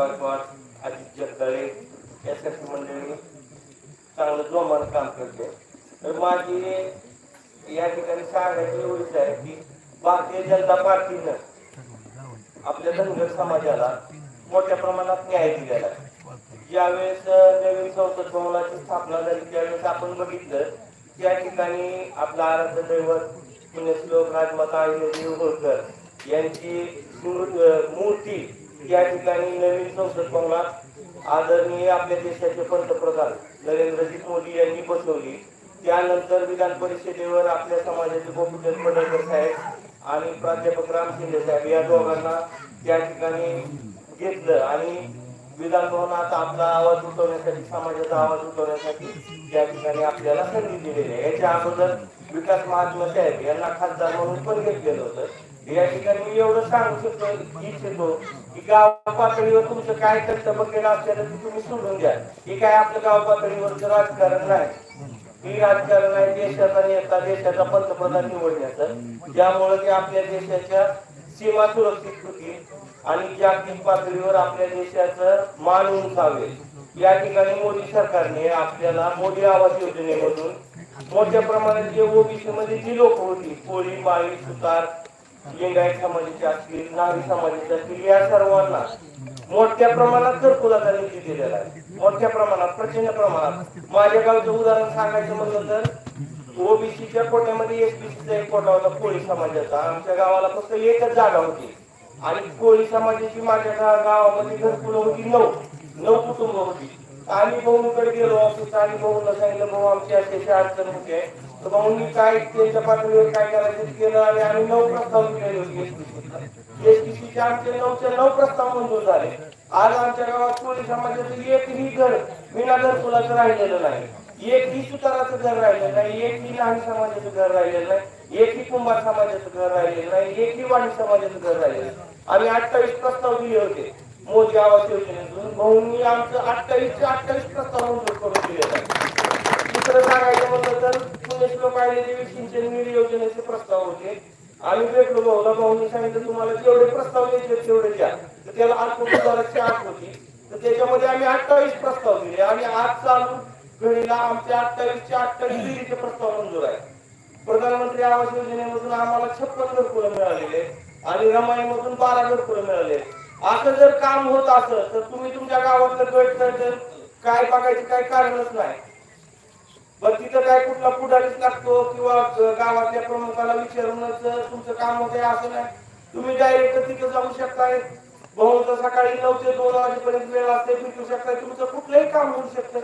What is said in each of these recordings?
गायकवाड अजित जगदाळे यासारखी मंडळी चांगलं जोमानं काम करते. तर माझी या ठिकाणी सांगायची एवढीच आहे की भारतीय जनता पार्टीनं आपल्या धनगर समाजाला मोठ्या प्रमाणात न्याय दिलेला आहे. ज्यावेळेस नवीन संसद भवनाची स्थापना झाली त्यावेळेस आपण बघितलं त्या ठिकाणी आपला आराध्य दैवत पुण्यश्लोक राजमाता अहिल्यादेवी होळकर यांची मूर्ती या ठिकाणी नवीन संसद भवनात आदरणीय आपल्या देशाचे पंतप्रधान नरेंद्रजी मोदी यांनी बसवली. त्यानंतर विधान परिषदेवर आपल्या समाजाचे गोपीचंद पडळकर साहेब आणि प्राध्यापक राम शिंदे साहेब या दोघांना त्या ठिकाणी घेतलं आणि विधान भवनात आपला आवाज उठवण्यासाठी समाजाचा आवाज उठवण्यासाठी त्या ठिकाणी आपल्याला संधी दिलेली आहे. याच्या अगोदर विकास महात्मा साहेब यांना खासदार म्हणून पण घेतलेलं होतं. या ठिकाणी मी एवढं सांगू शकतो इच्छितो की गाव पातळीवर तुमचं काय कर्तव्य केलं असेल ते तुम्ही सोडून द्या. हे काय आपलं गाव पातळीवरचं राजकारण नाही. ही राजकारण आहे देशाचा नेता देशाचा पंतप्रधान निवडण्याचं. ज्यामुळे ते आपल्या देशाच्या सीमा सुरक्षित होती आणि जागतिक पातळीवर आपल्या देशाचं मान उंचावे या ठिकाणी मोदी सरकारने आपल्याला मोदी आवास योजनेमधून मोठ्या प्रमाणात जे ओबीसी मध्ये जी लोक होती कोळी माळी सुतार लिंगायत समाजाचे असतील नागरी समाजाचे असतील या सर्वांना मोठ्या प्रमाणात घरकुलाचा निधी दिलेला आहे. मोठ्या प्रमाणात प्रचंड प्रमाणात. माझ्या गावचं उदाहरण सांगायचं म्हणलं तर ओबीसीच्या कोट्यामध्ये एक बीसीचा एक कोटा होता कोळी समाजाचा. आमच्या गावाला फक्त एकच जागा होती. आणि कोळी समाजाची माझ्या गावामध्ये घरकुलं होती नऊ. नऊ कुटुंब होती. आम्ही भाऊंकडे गेलो ऑफिस आणि भाऊला सांगितलं भाऊ आमची अतिशय अशी अडचण होते. तर मी काय त्यांच्या पातळीवर काय करायचं केलं आणि आम्ही नऊ प्रस्ताव केले आमचे नऊचे नऊ प्रस्ताव मंजूर झाले. आज आमच्या गावात कोळी समाजाचं एकही घर विना घरकुलाचं राहिलेलं नाही. एकही सुताराचं घर राहिलेलं नाही. एकही लहान समाजाचं घर राहिलेलं नाही. एकही कुंभार समाजाचं घर राहिलेलं नाही. एकही वाणी समाजाचं घर राहिलेलं आम्ही अठ्ठावीस प्रस्ताव दिले होते. मोदी आवास योजनेतून भाऊंनी आमचं अठ्ठावीसचे अठ्ठावीस प्रस्ताव मंजूर करून दिले दुसरं सांगायचं म्हणलं तर पुण्यश्लोक देवी सिंचन योजनेचे प्रस्ताव होते. आम्ही भेटलो भाऊला भाऊने सांगितलं तुम्हाला जेवढे प्रस्ताव द्यायचे तेवढे द्या. तर त्याला आत्मसुधाराची आठ होती. तर त्याच्यामध्ये आम्ही अठ्ठावीस प्रस्ताव दिले. आणि आज चालू घडीला आमच्या अठ्ठावीसचे अठ्ठावीस विहिरीचे प्रस्ताव मंजूर आहे प्रधानमंत्री आवास योजनेमधून आम्हाला छप्पन घरकुलं मिळालेले आणि रमाईमधून बारा घरकुलं मिळाले असं जर काम होत असं तर तुम्ही तुमच्या गावातलं गट काय बघायचं काय कारणच नाही. बरं तिथं काय कुठला पुढारीच लागतो किंवा गावातल्या प्रमुखाला विचारूनच तुमचं काम होतंय असं नाही तुम्ही डायरेक्ट तिथं जाऊ शकताय. बहुधा सकाळी नऊ ते दोन वाजेपर्यंत वेळ असते फिरू शकताय. तुमचं कुठलंही काम होऊ शकतं.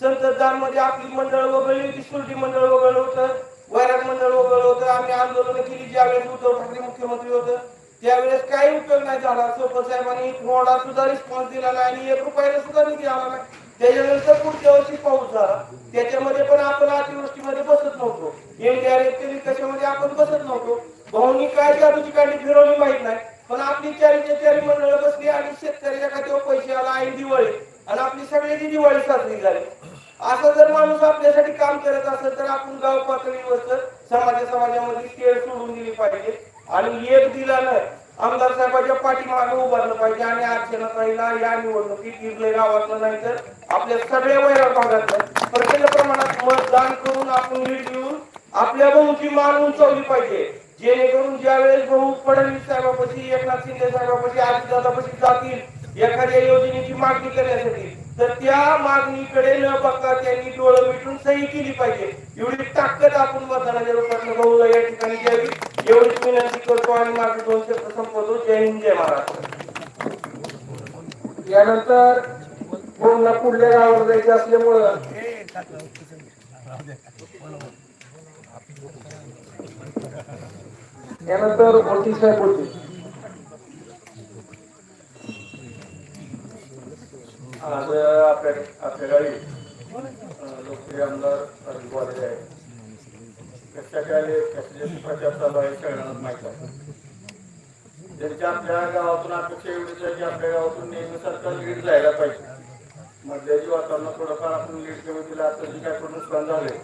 संततदारमध्ये आपली मंडळ वगळली होती सुरटी मंडळ वगळलं होतं वैराग मंडळ वगळलं होतं. आम्ही आंदोलन केली ज्यावेळेस उद्धव ठाकरे मुख्यमंत्री होतं त्यावेळेस काही उपयोग नाही झाला. सोपं साहेबांनी थोडा सुद्धा रिस्पॉन्स दिला नाही आणि एक रुपयाला सुद्धा निधी आला नाही. त्याच्यानंतर पुढच्या वर्षी पाऊस झाला. त्याच्यामध्ये पण आपण अतिवृष्टीमध्ये बसत नव्हतो. एमडीआरएफ कशामध्ये आपण बसत नव्हतो. भाऊनी काय जादूची काढली फिरवली माहीत नाही. पण आपली चारीच्या चारी मंडळ बसली आणि शेतकऱ्याच्या खात्यावर पैसे आला आणि दिवाळी. आणि आपली सगळ्याची दिवाळी साजरी झाली. असं जर माणूस आपल्यासाठी काम करत असेल तर आपण गाव पातळीवर समाजा समाजामध्ये केळ सोडून दिली पाहिजे. आणि एक दिला नाही. आमदार साहेबांच्या पाठीमागे उभारलं पाहिजे आणि अर्चनाताईला या निवडणुकीत इरले गावातलं नाही तर आपल्या सगळ्या वैराग भागातलं. प्रचंड प्रमाणात मतदान करून आपण लीड घेऊन आपल्या भाऊची मान उंचवली पाहिजे. जेणेकरून ज्या वेळेस भाऊ फडणवीस साहेबापाशी एकनाथ शिंदे साहेबापाशी आजीदादापाशी जातील एखाद्या योजनेची मागणी करण्यासाठी तर त्या मागणीकडे न बघता त्यांनी डोळं मिटून सही केली पाहिजे. एवढी ताकद आपण मतदानाच्या रूपात भाऊला या ठिकाणी द्यावी. एवढीच विनंती करतो आणि माझे दोन शब्द संपवतो. जय हिंद जय महाराष्ट्र. यानंतर पूर्ण पुढल्या गावावर जायचं असल्यामुळं यानंतर मोठी साहेब बोलतील आज आपल्या आपल्या गाडी लोकप्रिय आमदार अजित आहे कशासाठी कशाचे प्रचार चालू आहे सगळ्यांना माहीत आहे. त्यांच्या आपल्या गावातून अपेक्षा एवढीच आहे की आपल्या गावातून नेहमी सरकार लीड जायला पाहिजे. मधल्याची वातावरण थोडंफार आपण लीड कमी दिलं आता जे काय पण नुकसान झाले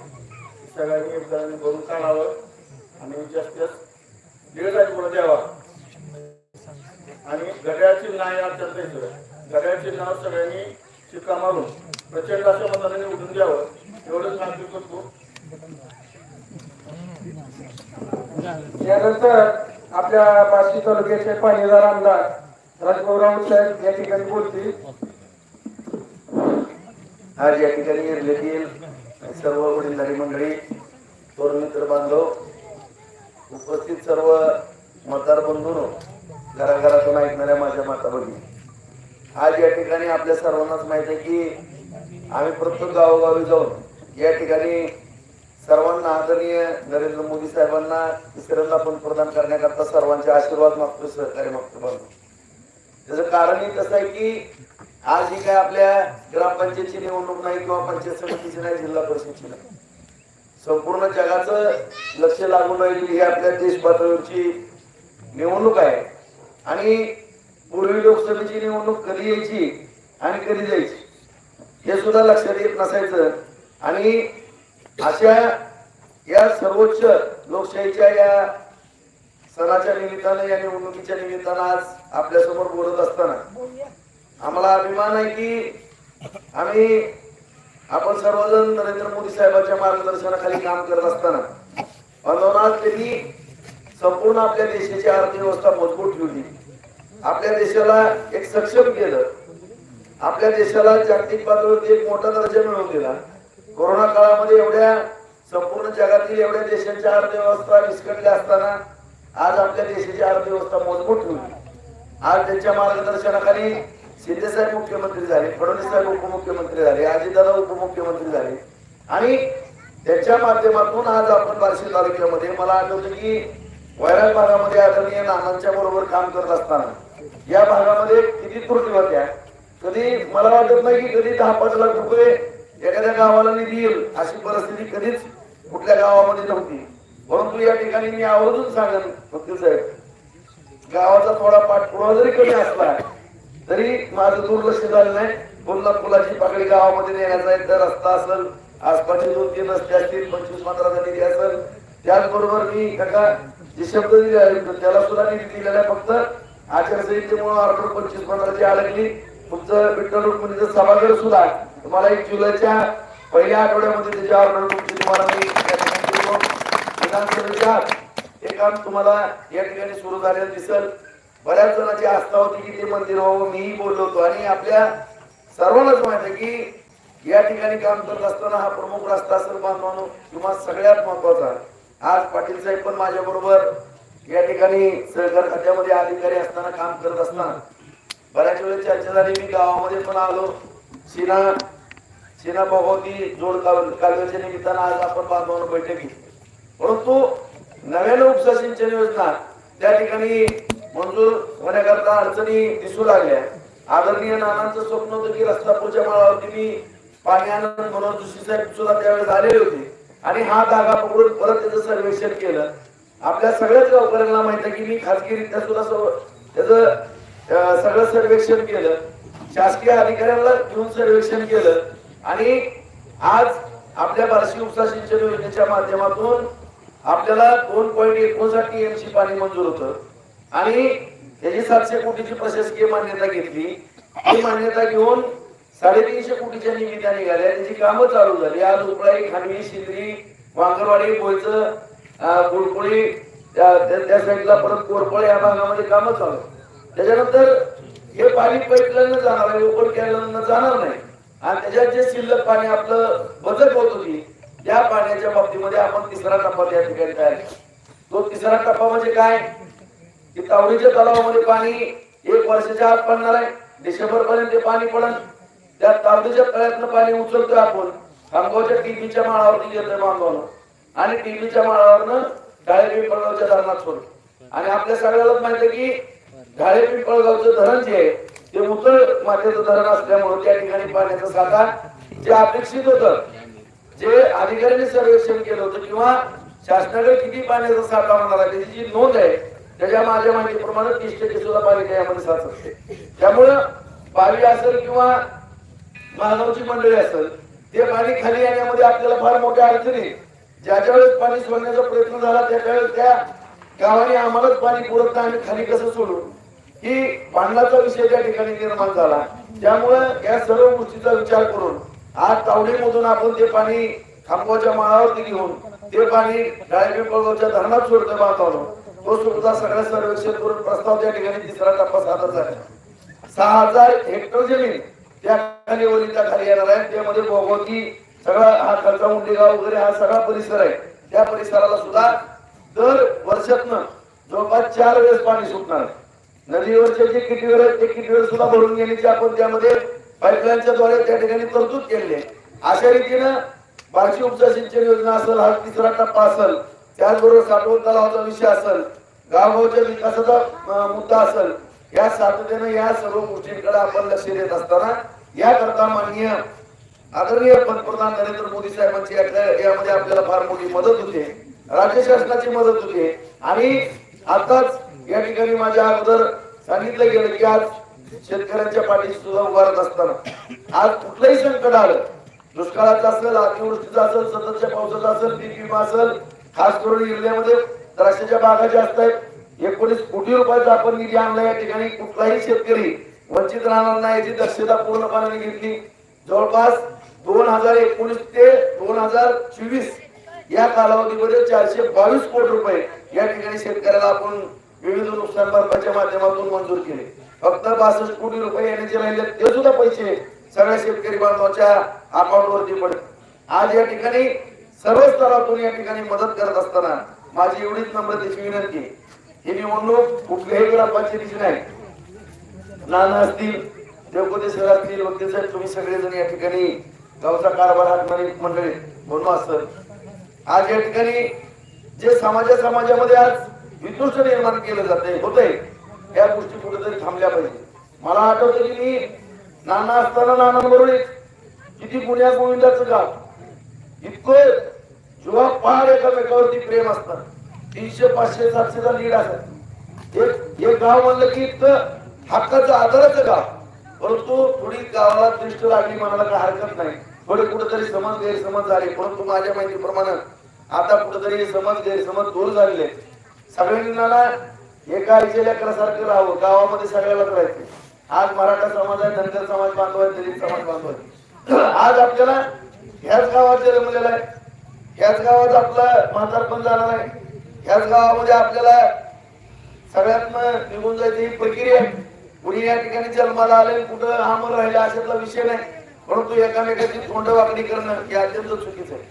सगळ्यांनी एकदा भरून काढावं आणि जास्तीत जास्त लीड पुढे द्यावा. आणि घड्याळची नाही अत्यंत सगळ्यांचे नाव सगळ्यांनी शिक्का मारून प्रचंड अशा मताने निवडून द्यावं एवढंच मागणी करतो यानंतर आपल्या बार्शी तालुक्याचे पाणीदार आमदार राजभाऊ राऊत साहेब या ठिकाणी बोलतील. आज या ठिकाणी निर्लेतील सर्व वडीलधारी मंडळी तरुण मित्र बांधव उपस्थित सर्व मतदार बंधून घराघरातून ऐकणाऱ्या माझ्या माता भगिनी आज या ठिकाणी आपल्या सर्वांनाच माहीत आहे की आम्ही प्रत्येक गावोगावी जाऊन या ठिकाणी सर्वांना आदरणीय नरेंद्र मोदी साहेबांना तिसऱ्यांदा पंतप्रधान करण्याकरता सर्वांचे आशीर्वाद मागतो सहकार्य मागतो बांधव त्याचं कारणही कसं आहे की आज ही काय आपल्या ग्रामपंचायतची निवडणूक नाही किंवा पंचायत समितीची नाही जिल्हा परिषदची नाही. संपूर्ण जगाचं लक्ष लागून राहिली ही आपल्या देश पातळीवरची निवडणूक आहे. आणि पूर्वी लोकसभेची निवडणूक कधी यायची आणि कधी जायची हे सुद्धा लक्षात येत नसायचं. आणि अशा या सर्वोच्च लोकशाहीच्या या सणाच्या निमित्तानं या निवडणुकीच्या निमित्तानं आज आपल्यासमोर बोलत असताना आम्हाला अभिमान आहे की आम्ही आपण सर्वजण नरेंद्र मोदी साहेबांच्या मार्गदर्शनाखाली काम करत असताना पंतप्रधान त्यांनी संपूर्ण आपल्या देशाची अर्थव्यवस्था मजबूत ठेवली. आपल्या देशाला एक सक्षम केलं. आपल्या देशाला जागतिक पातळीवरती एक मोठा दर्जा मिळवून दिला. कोरोना काळामध्ये एवढ्या संपूर्ण जगातील एवढ्या देशांच्या अर्थव्यवस्था विस्कटल्या असताना आज आपल्या देशाची अर्थव्यवस्था मजबूत होईल. आज त्यांच्या मार्गदर्शनाखाली शिंदे साहेब मुख्यमंत्री झाले फडणवीस साहेब उपमुख्यमंत्री झाले अजितदादा उपमुख्यमंत्री झाले. आणि त्याच्या माध्यमातून आज आपण बार्शी तालुक्यामध्ये मला आठवतं की वैराग भागामध्ये आदरणीय नानांच्या बरोबर काम करत असताना या भागामध्ये किती त्रुटी होत्या कधी मला वाटत नाही की कधी दहा पाच लाख रुपये एखाद्या गावाला निधी येईल अशी परिस्थिती कधीच कुठल्या गावामध्ये नव्हती. परंतु या ठिकाणी मी आवर्जून सांगेन वकील साहेब गावाचा थोडा पाठपुरावा जरी कमी असला तरी माझं दुर्लक्ष झालं नाही. पुन्हा पुलाची पाकळी गावामध्ये नेण्याचा एकदा रस्ता असेल आसपासचे दोन तीन रस्ते असतील पंचवीस पंधरा निधी असेल त्याचबरोबर मी काका जे शब्द दिले त्याला सुद्धा निधी दिलेला फक्त आचारसंहितेमुळे ऑर्डर पंचवीस पंधराची अडकली तुमचं विठ्ठल रुक्मिणीचं सभागृह सुद्धा तुम्हाला एक जुलैच्या पहिल्या आठवड्यामध्ये त्याची ऑर्डर तुमची तुम्हाला मी विधानसभेच्या हे काम तुम्हाला या ठिकाणी सुरू झालेलं दिसल. बऱ्याच जणांची आस्था होती की ते मंदिर व्हावं मीही बोललो होतो. आणि आपल्या सर्वांनाच माहीत आहे की या ठिकाणी काम करत असताना हा प्रमुख रस्ता असेल बांधवानो किंवा सगळ्यात महत्त्वाचा आज पाटील साहेब पण माझ्या बरोबर या ठिकाणी सहकार खात्यामध्ये अधिकारी असताना काम करत असताना बऱ्याच वेळेस चर्चा झाली. मी गावामध्ये पण आलो. सीना सीना भगवती जोड कालव्याच्या निमित्तानं आज आपण बांधवांना बैठक घेतली. परंतु नव्यानं उपसा सिंचन योजना त्या ठिकाणी मंजूर होण्याकरता अडचणी दिसू लागल्या. आदरणीय नानांचं स्वप्न होतं की रस्तापूरच्या माळावरती मी पाणी आनंद मनोज जोशी साहेब सुद्धा त्यावेळेस आलेले होते. आणि हा धागा पकडून परत त्याचं सर्वेक्षण केलं. आपल्या सगळ्याच गावकऱ्यांना माहीत आहे की मी खासगीरित्या सुद्धा त्याचं सगळं सर्वेक्षण केलं. शासकीय अधिकाऱ्यांना घेऊन सर्वेक्षण केलं. आणि आज आपल्या बार्शी उपसा सिंचन योजनेच्या माध्यमातून आपल्याला दोन पॉईंट एकोणसाठ टीएमसी पाणी मंजूर होतं. आणि त्याची सातशे कोटीची प्रशासकीय मान्यता घेतली. ही मान्यता घेऊन साडेतीनशे कोटीच्या निविदा निघाल्या. त्याची कामं चालू झाली. आज उपळाई खानवी शिंद्री वांगरवाडी बोयचं कुळकुळी गुळकुळी त्या साईडला परत कोरपळ या भागामध्ये कामं चालू त्याच्यानंतर हे पाणी पाईपलाईन जाणार आहे ओपन कॅनलनं जाणार नाही. आणि त्याच्यात जे शिल्लक पाणी आपलं बचत होत होती त्या पाण्याच्या बाबतीमध्ये आपण तिसरा टप्पा त्या ठिकाणी तयार तो तिसरा टप्पा म्हणजे काय? की तावडीच्या तलावामध्ये पाणी एक वर्षाच्या आत पडणार आहे. डिसेंबर पर्यंत ते पाणी पडन त्या तावडीच्या तळ्यातनं पाणी उचलतोय आपण. खामगावच्या टीव्हीच्या माळावरती घेतोय बांधवानं आणि टीव्हीच्या माळावरनं डाळे पिंपळगावच्या धरणात सोडलं. आणि आपल्या सगळ्यालाच माहिती की ढाळे पिंपळगावचं धरण जे आहे ते मुसळ मातेचं धरण असल्यामुळे त्या ठिकाणी पाण्याचा साठा जे अपेक्षित होतं जे अधिकाऱ्यांनी सर्वेक्षण केलं होतं किंवा शासनाकडे किती पाण्याचा साठा होणार आहे त्याची जी नोंद आहे त्याच्या माझ्या माहितीप्रमाणे तीस टक्के सुद्धा पाणी यामध्ये साचत असते त्यामुळं बावी असेल किंवा मानवची मंडळी असेल ते पाणी खाली येण्यामध्ये आपल्याला फार मोठ्या अडचणी ज्याच्या वेळेस पाणी सोडण्याचा प्रयत्न झाला त्याच्या वेळेस त्या गावाने आम्हालाच पाणी पुरत नाही आम्ही खाली कसं सोडू? की भांडणाचा विषय त्या ठिकाणी निर्माण झाला. त्यामुळं या सर्व गोष्टीचा विचार करून आज तावडीमधून आपण ते पाणी खांबवाच्या माळावरती घेऊन ते पाणी डाळिंबीपळगावच्या धरणात सोडतं वातावरण. तो सुद्धा सगळ्या सर्वेक्षण करून प्रस्ताव त्या ठिकाणी तिसरा टप्पा सादर झाला. सहा हजार हेक्टर जमीन त्या खाली ओलीच्या खाली येणार आहे. त्यामध्ये भोगवती सगळा हा खर्चा गाव वगैरे हा सगळा परिसर आहे. त्या परिसराला सुद्धा दर वर्षातनं जवळपास चार वेळेस पाणी सुटणार नदीवरचे जे किटीवर आहेत ते किटीवर सुद्धा भरून घेण्याची आपण त्यामध्ये पाईपलाईनच्या द्वारे त्या ठिकाणी तरतूद केली आहे. अशा रीतीनं बार्शी उपसा सिंचन योजना असेल हा तिसरा टप्पा असेल त्याचबरोबर साठवण तलावाचा विषय असेल गावगावच्या विकासाचा मुद्दा असेल या सातत्यानं या सर्व गोष्टींकडे आपण लक्ष देत असताना याकरता माननीय आदरणीय पंतप्रधान नरेंद्र मोदी साहेबांची यामध्ये आपल्याला फार मोठी मदत होते. राज्य शासनाची मदत होते. आणि आताच या ठिकाणी माझ्या अगोदर सांगितलं गेलं की आज शेतकऱ्यांच्या पाठीशी सुद्धा उभारत असताना आज कुठलंही संकट आलं दुष्काळाचं असेल अतिवृष्टीचं असेल सततच्या पावसाचं असेल पीक विमा असेल खास करून जिल्ह्यामध्ये द्राक्षाच्या बागा ज्या असतात एकोणीस कोटी रुपयाचा आपण निधी आणला या ठिकाणी. कुठलाही शेतकरी वंचित राहणार नाही याची दक्षता पूर्णपणे घेतली. जवळपास दोन हजार एकोणीस ते दोन हजार चोवीस या कालावधीमध्ये चारशे बावीस कोटी रुपये या ठिकाणी शेतकऱ्याला आपण विविध नुकसान भरपाईच्या माध्यमातून मंजूर केले. फक्त बासष्ट कोटी रुपये येण्याचे राहिले ते सुद्धा पैसे सगळ्या शेतकरी बांधवाच्या अकाउंट वरती पडत आज या ठिकाणी सर्व स्तरातून या ठिकाणी मदत करत असताना माझी एवढीच नम्रतेची विनंती ही निवडणूक कुठल्याही ग्रामपंचायतीची नाही. नाना असतील देवकोटे सर असतील वकील साहेब तुम्ही सगळेजण या ठिकाणी गावचा कारभार हातमारी मंडळी म्हणून असत आज या ठिकाणी जे समाजा समाजामध्ये आज वितुष्ट निर्माण केलं जाते होतंय या गोष्टी कुठेतरी थांबल्या पाहिजे. मला आठवतं की मी नाना असताना नानांबरोबर एक किती गुन्ह्या गोविंदाचं गाव. इतकं जेव्हा पहाड एकामेकावरती प्रेम असतात तीनशे पाचशे सातशेचा लीड असतात एक एक गाव म्हणलं की इतकं हक्काचं आधाराचं गाव. परंतु थोडी गावाला दृष्ट लागली म्हणायला काय हरकत नाही. थोडे कुठेतरी समज गैरसमज झाले. परंतु माझ्या माहितीप्रमाणे आता कुठेतरी समज गैरसमज दूर झालेले सगळ्यांना एका आईच्या लेकरासारखं राहावं. गावामध्ये सगळ्यालाच राहायचं. आज मराठा समाज आहे धनगर समाज बांधव आहे दलित समाज बांधव आहे. आज आपल्याला ह्याच गावात जन्मलेला आहे. ह्याच गावात आपला म्हातारपण जाणार आहे. ह्याच गावामध्ये आपल्याला सगळ्यात निघून जायची प्रक्रिया आहे. कुणी या ठिकाणी जन्माला आले कुठं आमर राहिला अशातला विषय नाही. परंतु एकामेकाची तोंड वाकडी करणं हे अत्यंत चुकीचं आहे.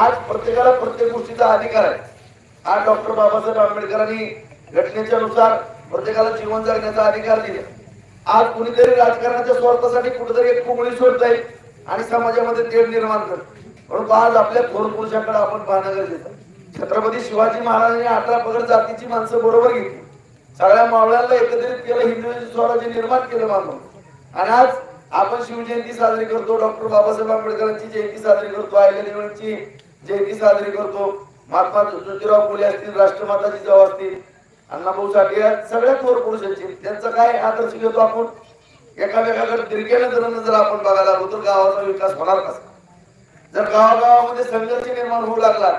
आज प्रत्येकाला प्रत्येक गोष्टीचा अधिकार आहे. आज डॉक्टर बाबासाहेब आंबेडकरांनी घटनेच्या नुसार प्रत्येकाला जीवन जगण्याचा अधिकार दिला. आज कुणीतरी राजकारणाच्या स्वार्थासाठी कुठेतरी एक पोंगळी सोडता येईल आणि समाजामध्ये तेढ निर्माण करत परंतु आज आपल्या थोर पुरुषाकडे आपण पाहणं गरजेचं छत्रपती शिवाजी महाराजांनी अठरा पगड जातीची माणसं बरोबर घेतली. सगळ्या मावळ्यांना एकत्रित केलं हिंदू स्वराज्य निर्माण केलं मानव आणि आज आपण शिवजयंती साजरी करतो डॉक्टर बाबासाहेब आंबेडकरांची जयंती साजरी करतो अहिल्यादेवींची जयंती साजरी करतो. महात्मा ज्योतिराव फुले असतील राष्ट्रमाता जिजाऊ असतील अण्णाभाऊ साठे या सगळ्या थोर पुरुषांची. त्यांचा काय आदर्श घेतो आपण? एकामेकाकडे तिरक्या जर आपण बघायला लागलो तर गावाचा विकास होणार कसा? जर गावागावामध्ये संघर्ष निर्माण होऊ लागला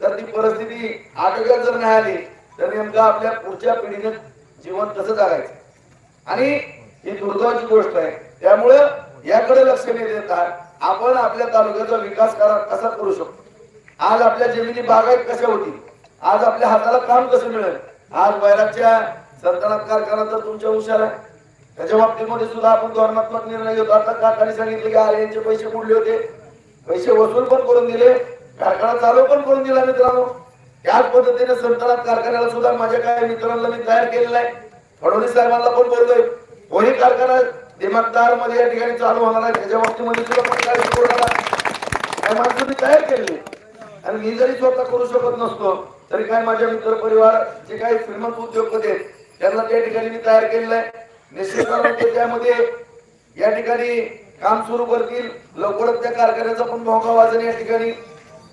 तर ती परिस्थिती आटोक्यात जर नाही आली तर नेमकं आपल्या पुढच्या पिढीने जीवन कसं जगायचं? आणि ही दुर्दैवाची गोष्ट आहे. त्यामुळे याकडे लक्ष न देता आपण आपल्या तालुक्याचा विकास करा कसा करू शकतो? आज आपल्या जमिनी बागायत कशा होती आज आपल्या हाताला काम कसं मिळेल? आज बैरागच्या संतानात कारखाना तर तुमच्या हुशार आहे. त्याच्या बाबतीमध्ये सुद्धा आपण धोरणात्मक निर्णय घेतो. आता काकाने सांगितले की अरे यांचे पैसे बुडले होते. पैसे वसूल पण करून दिले. कारखाना चालू पण करून दिला मित्रांनो. त्याच पद्धतीने संतानात कारखान्याला सुद्धा माझ्या काही मित्रांना मी तयार केलेला आहे. फडणवीस साहेबांना पण बोलतोय. कोणी कारखाना दिमागदारमध्ये या ठिकाणी चालू होणार आहे? त्याच्या बाबतीमध्ये सुद्धा काय माणसं मी तयार केलेली आणि मी जरी स्वतः करू शकत नसतो तरी काय माझ्या मित्र परिवार जे काही श्रीमंत उद्योगपती आहेत त्यांना त्या ठिकाणी मी तयार केलेलं आहे. निश्चित त्यामध्ये या ठिकाणी काम सुरू करतील. लवकरच त्या कारखान्याचा पण भोंगा वाजन या ठिकाणी.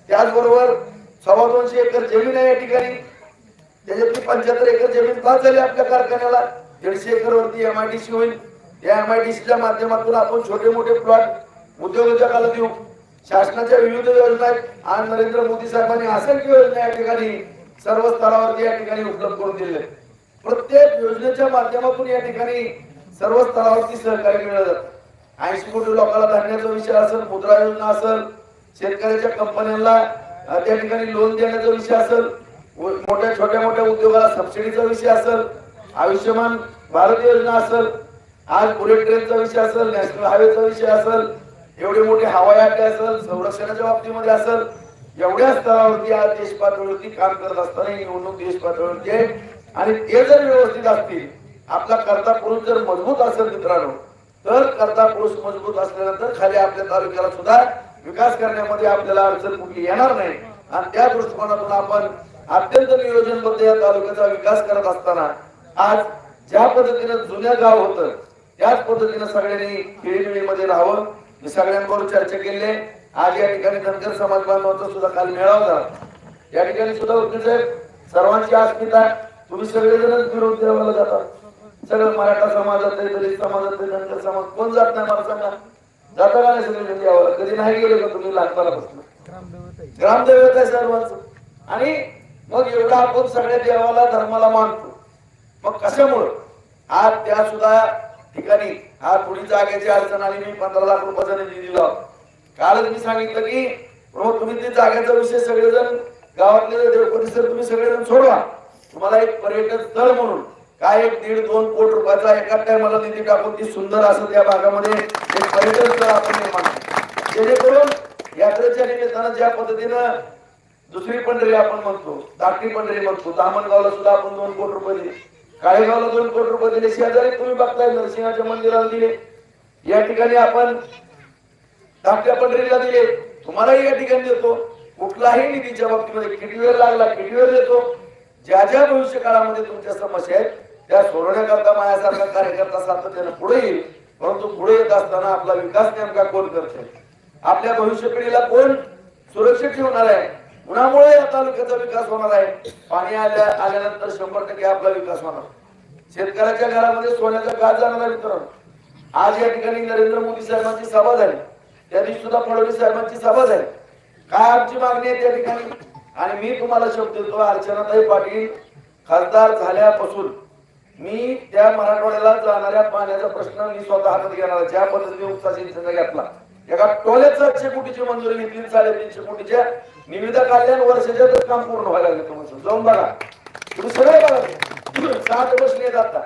त्याचबरोबर सव्वा दोनशे एकर जमीन आहे या ठिकाणी. त्याच्यातली पंच्याहत्तर एकर जमीन पास झाली आपल्या कारखान्याला? दीडशे एकर वरती सी होईल. या एम आय डी सीच्या माध्यमातून आपण छोटे मोठे प्लॉट उद्योजकाला देऊ शासनाच्या विविध योजना आहेत. आज नरेंद्र मोदी साहेबांनी असंख्य योजना या ठिकाणी सर्व स्तरावरती या ठिकाणी उपलब्ध करून दिले प्रत्येक योजनेच्या माध्यमातून या ठिकाणी सर्व स्तरावरती सहकार्य मिळत जातं. ऐंशी कोटी लोकांना धान्याचा विषय असेल मुद्रा योजना असेल शेतकऱ्याच्या कंपन्यांना त्या ठिकाणी लोन देण्याचा विषय असेल मोठ्या छोट्या मोठ्या उद्योगाला सबसिडीचा विषय असेल आयुष्यमान भारत योजना असेल आज बुलेट ट्रेनचा विषय असेल नॅशनल हायवेचा विषय असेल एवढे मोठे हवाई अड्डे असेल संरक्षणाच्या बाबतीमध्ये असेल एवढ्या स्तरावरती आज देश पातळीवरती काम करत असताना निवडणूक देश पातळीवरती आहे. आणि ते जर व्यवस्थित असतील आपला कर्ता पुरुष जर मजबूत असेल मित्रांनो तर कर्ता पुरुष मजबूत असल्यानंतर खाली आपल्या तालुक्याला सुद्धा विकास करण्यामध्ये आपल्याला अडचण कुठली येणार नाही. आणि त्या दृष्टिकोनातून आपण अत्यंत नियोजनबद्ध या तालुक्याचा विकास करत असताना आज ज्या पद्धतीनं जुन्या गाव होतं त्याच पद्धतीनं सगळ्यांनी खेळीमेळीमध्ये राहावं. मी सगळ्यांबरोबर चर्चा केली. आहे. आज या ठिकाणी धनगर समाज बांधवांचा सुद्धा काल मेळावा झाला. या ठिकाणी सुद्धा वकील साहेब सर्वांची अस्मिता तुम्ही सगळेजणच विरोध देवाला जातात सगळं मराठा समाजात आहे दलित समाजात आहे धनगर समाज कोण जात नाही मला सांगा. जाता का नाही सगळे देवाला कधी नाही गेले का तुम्ही लहानपणापासून? ग्रामदैवत आहे सर्वांचं. आणि मग एवढा आपण सगळ्या देवाला धर्माला मानतो. मग कशामुळं? आज त्या सुद्धा ठिकाणी आज पुढील जागेची अडचण आली मी पंधरा लाख रुपयाचा निधी दिला कालच मी सांगितलं की प्रभू तुम्ही ते जागेचा विषय सगळेजण गावातले देव परिसर तुम्ही सगळेजण सोडवा. तुम्हाला एक पर्यटन स्थळ म्हणून काय एक दीड दोन कोटी रुपयाचा एका टायमाला निधी टाकून ती सुंदर असं त्या भागामध्ये एक पर्यटन स्थळ आपण निर्माण जेणेकरून यात्रेच्या निमित्तानं ज्या पद्धतीनं दुसरी पंढरी आपण म्हणतो धाकटी पंढरी म्हणतो दामणगावला सुद्धा आपण दोन कोटी रुपये दिले. काळेगावला दोन कोटी रुपये दिले. शेजारी तुम्ही बघताय नरसिंहाच्या मंदिराला दिले. या ठिकाणी आपण धाकट्या पंढरीला दिले. तुम्हालाही या ठिकाणी देतो. कुठलाही निधीच्या बाबतीमध्ये किती वेळ लागला किती वेळ देतो? ज्या ज्या भविष्य काळामध्ये तुमच्या समस्या आहेत त्या सोडवण्याकरता माझ्यासारखा कार्यकर्ता सातत्यानं पुढे येईल. परंतु पुढे येत असताना आपला विकास नेमका कोण करते आपल्या भविष्य पिढीला कोण सुरक्षित ठेवणार आहे? उन्हामुळे या तालुक्याचा विकास होणार आहे. पाणी आल्या आल्यानंतर शंभर टक्के आपला विकास होणार. शेतकऱ्याच्या घरामध्ये सोन्याचा काळ जाणार आहे मित्रांनो. आज या ठिकाणी नरेंद्र मोदी साहेबांची सभा झाली. त्या दिवशी सुद्धा फडणवीस साहेबांची सभा झाली. काय आमची मागणी आहे त्या ठिकाणी? आणि मी तुम्हाला शब्द देतो अर्चनाताई पाटील खासदार झाल्यापासून मी त्या मराठवाड्याला जाणाऱ्या पाण्याचा प्रश्न मी स्वतः हातात घेणार ज्या पद्धतीने उपसा सिंचन घेतला. एका टोलेच सातशे कोटीची मंजुरी घेतली साडेतीनशे कोटीच्या निविदा काढल्या वर्षाच्या तर काम पूर्ण व्हायला लागले तुम्हाला जाऊन बघा. तुम्ही सगळे बघा. साठ बसले आहेत आता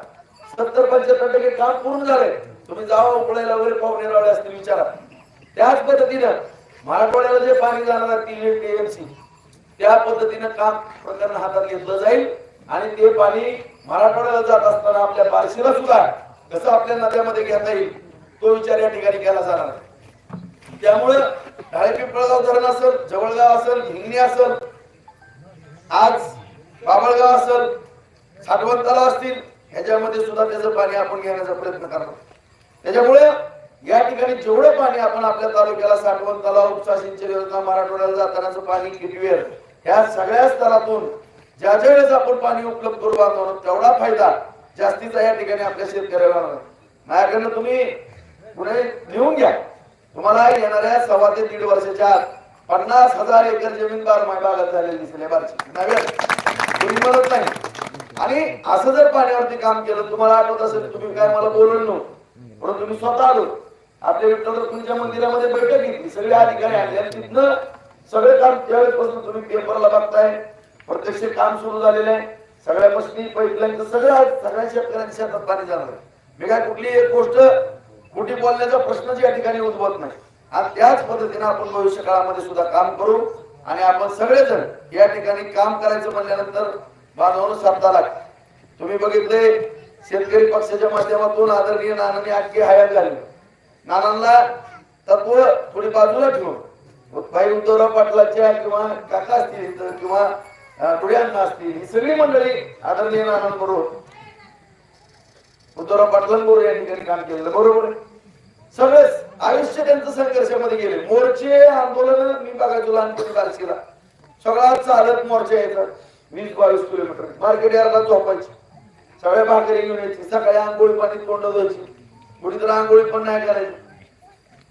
सत्तर पंच्याहत्तर टक्के काम पूर्ण झालंय. तुम्ही जावा उकळायला वगैरे पाहुणे लावले असतील विचारा. त्याच पद्धतीनं मराठवाड्याला जे पाणी जाणार आहे तीन टीएमसी त्या पद्धतीनं काम प्रकरण हातात घेतलं जाईल. आणि ते पाणी मराठवाड्याला जात असताना आपल्या बारशीला सुद्धा कसं आपल्या नद्यामध्ये घेता येईल तो विचार या ठिकाणी केला जाणार त्यामुळे ढाळे पिंपळगाव धरण असेल जवळगाव असेल हिंगणी असेल आज बाबळगाव असेल साठवण तलाव असतील ह्याच्यामध्ये सुद्धा त्याचं पाणी आपण घेण्याचा प्रयत्न करतो त्याच्यामुळे या ठिकाणी जेवढं पाणी आपण आपल्या तालुक्याला साठवण तलाव उपसा सिंचन योजना मराठवाड्याला जातानाचं पाणी किटवेर ह्या सगळ्या स्तरातून ज्या ज्या वेळेस आपण पाणी उपलब्ध करू बांधवणार तेवढा फायदा जास्तीचा या ठिकाणी आपल्या शेतकऱ्याला माझ्याकडनं तुम्ही पुढे लिहून घ्या. तुम्हाला येणाऱ्या सव्वा ते दीड वर्षाच्या आत पन्नास हजार एकर जमीन बारमाही बागात झालेली दिसेल या तुम्ही म्हणत नाही. आणि असं जर पाण्यावरती काम केलं तुम्हाला आठवत असेल तुम्ही काय मला बोलवलं नव्हतं. म्हणून तुम्ही स्वतः आलो. आपल्या विठ्ठल तुमच्या मंदिरामध्ये बैठक घेतली. सगळे अधिकारी आले आणि तिथनं सगळे काम त्यावेळेसपासून तुम्ही पेपरला बघताय. प्रत्यक्ष काम सुरू झालेलं आहे. सगळ्या मशीनी पाईपलाईनचं सगळ्या सगळ्या शेतकऱ्यांच्या शेतात पाणी जाणार मी काय कुठली एक गोष्ट कुठे बोलण्याचा प्रश्नच या ठिकाणी उद्भवत नाही. आणि त्याच पद्धतीने आपण भविष्य काळामध्ये सुद्धा काम करू आणि आपण सगळेजण या ठिकाणी काम करायचं म्हणल्यानंतर बांधवून साधता लागते तुम्ही बघितले शेतकरी पक्षाच्या माध्यमातून आदरणीय नानांनी आणखी हयात घालली नानांना तत्व थोडी बाजूला ठेवून. भाई उद्धवराव पाटलाच्या किंवा काका असतील किंवा धुळ्यांना असतील ही सगळी मंडळी आदरणीय नानांबरोबर उद्धवराव पाटलांबरोबर या ठिकाणी काम केलेलं बरोबर आहे सगळेच आयुष्य त्यांचं संघर्षामध्ये गेले मोर्चे आंदोलन मी बघायचो लहानपणी बारशीला सगळा चालत मोर्चा यायचा वीस बावीस किलोमीटर मार्केट यार्डात झोपायची सगळ्या भाकरी घेऊन यायची सकाळी आंघोळी पाणी तोंड धुवायची कुणी तर आंघोळी पण नाही करायची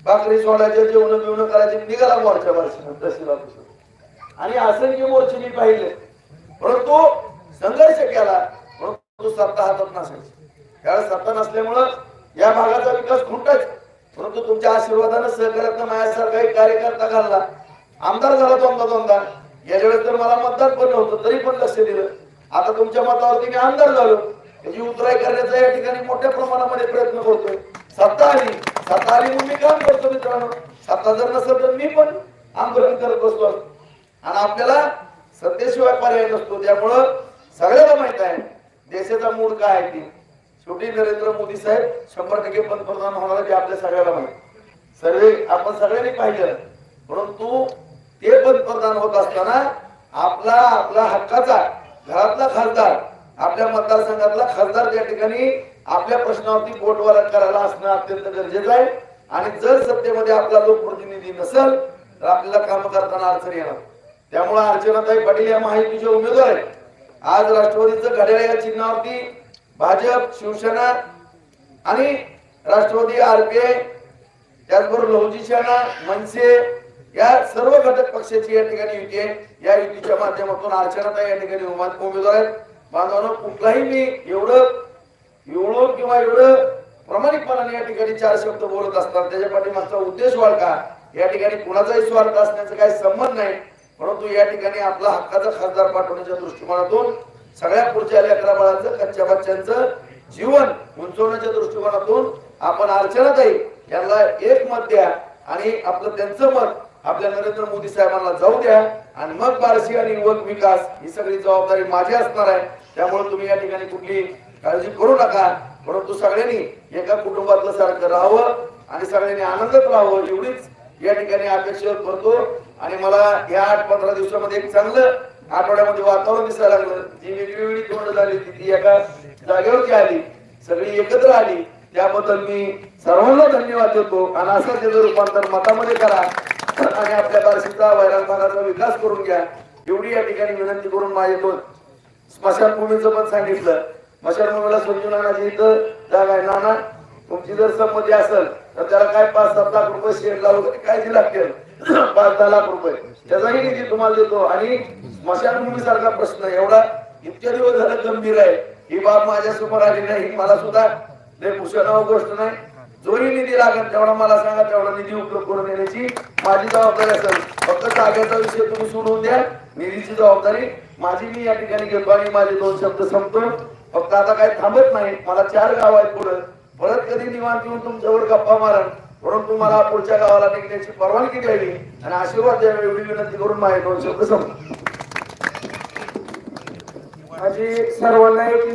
भाकरी सोडायचे जेवण बिवणं करायचे निघाला मोर्चा बारशीला तहसील आणि असंख्य मोर्चे मी पाहिले. परंतु संघर्ष केला. परंतु सत्ता हातात नसायची. त्यावेळेस सत्ता नसल्यामुळं या भागाचा विकास खुंटच परंतु तुमच्या आशीर्वादानं सहकार्यात माझ्यासारखा एक कार्यकर्ता घालला. आमदार झाला दोनदा दोनदा. गेल्या वेळेस तर मला मतदान पण नव्हतं तरी पण लक्ष दिलं. आता तुमच्या मतावरती मी आमदार झालो. त्याची उतराई करण्याचा या ठिकाणी मोठ्या प्रमाणामध्ये प्रयत्न करतोय. सत्ता आली. सत्ता आली म्हणून मी काम करतो मित्रांनो. सत्ता जर नसेल तर मी पण आंदोलन करत बसलो असतो. आणि आपल्याला सत्तेशिवाय पर्याय नसतो. त्यामुळं सगळ्याला माहीत आहे देशाचा मूड काय आहे ते. शेवटी नरेंद्र मोदी साहेब शंभर टक्के पंतप्रधान होणार आहे हे आपल्या सगळ्याला माहीत सर्वे आपण सगळ्यांनी पाहिलं. परंतु ते पंतप्रधान होत असताना आपला आपला हक्काचा घरातला खासदार आपल्या मतदारसंघातला खासदार त्या ठिकाणी आपल्या प्रश्नावरती बोटवारा करायला असणं अत्यंत गरजेचं आहे. आणि जर सत्तेमध्ये आपला लोकप्रतिनिधी नसेल तर आपल्याला काम करताना अडचण येणार. त्यामुळे अर्चनाताई पाटील या महायुतीचे उमेदवार आहेत. आज राष्ट्रवादीचं घड्याळ या चिन्हावरती भाजप शिवसेना आणि राष्ट्रवादी आरपीआय त्याचबरोबर लहुजी सेना मनसे या सर्व घटक पक्षाची या ठिकाणी युती आहे. या युतीच्या माध्यमातून अर्चनाताई या ठिकाणी उमेदवार आहेत. बांधवांनो कुठलाही मी एवढं एवढं किंवा एवढं प्रामाणिकपणाने या ठिकाणी चार शब्द बोलत असतात त्याच्या पाठीमागचा उद्देश वाढका या ठिकाणी कुणाचाही स्वार्थ असण्याचा काही संबंध नाही. परंतु या ठिकाणी आपला हक्काचा खासदार पाठवण्याच्या दृष्टिकोनातून सगळ्या पुढच्या लेकरा बाळांचं कच्च्या बच्च्यांचं जीवन उंचवण्याच्या दृष्टिकोनातून आपण अर्चनाताई यांना एक मत द्या आणि आपलं त्यांचं मत आपल्या नरेंद्र मोदी साहेबांना जाऊ द्या आणि मग बारशी आणि युवक विकास ही सगळी जबाबदारी माझी असणार आहे. त्यामुळे तुम्ही या ठिकाणी कुठली काळजी करू नका. परंतु सगळ्यांनी एका कुटुंबातलं सारखं राहावं आणि सगळ्यांनी आनंदात राहावं एवढीच या ठिकाणी अपेक्षा करतो. आणि मला या आठ पंधरा दिवसामध्ये एक चांगलं आठवड्यामध्ये वातावरण दिसायला लागलं. जी वेगवेगळी तोंड झाली ती ती एका जागेवरती आली. सगळी एकत्र आली. त्याबद्दल मी सर्वांना धन्यवाद देतो. आणि असं त्याचं रूपांतर मतामध्ये करा. आणि आपल्या बारशीचा वैराग भागाचा विकास करून घ्या. एवढी या ठिकाणी विनंती करून माझे दोन स्मशानभूमीचं पण सांगितलं. स्मशानभूमीला समजून नानाची इथं जागा आहे. नाना तुमची जर संमती असेल तर त्याला काय पाच सात लाख रुपये शेड लावून काय दिले लागतील पाच दहा लाख रुपये. त्याचाही निधी तुम्हाला देतो. आणि स्मशानभूमी सारखा प्रश्न एवढा इतक्या दिवस झालं गंभीर आहे. ही बाब माझ्यासमोर आली नाही. मला सुद्धा लय गोष्ट नाही. जोही निधी लागेल तेवढा मला सांगा. तेवढा निधी उपलब्ध करून देण्याची माझी जबाबदारी असेल. फक्त जागेचा विषय तुम्ही सोडून द्या. निधीची जबाबदारी माझी मी या ठिकाणी घेतो आणि माझे दोन शब्द संपतो फक्त आता काही थांबत नाही. मला चार गाव आहेत पुढे. परत कधी निवांत येऊन तुमच्यावर गप्पा मारण म्हणून तुम्हाला पुढच्या गावाला निघण्याची परवानगी द्यावी आणि आशीर्वाद द्यावे एवढी विनंती करून माझे दोन शब्द संपतो माझी सर्वांना एक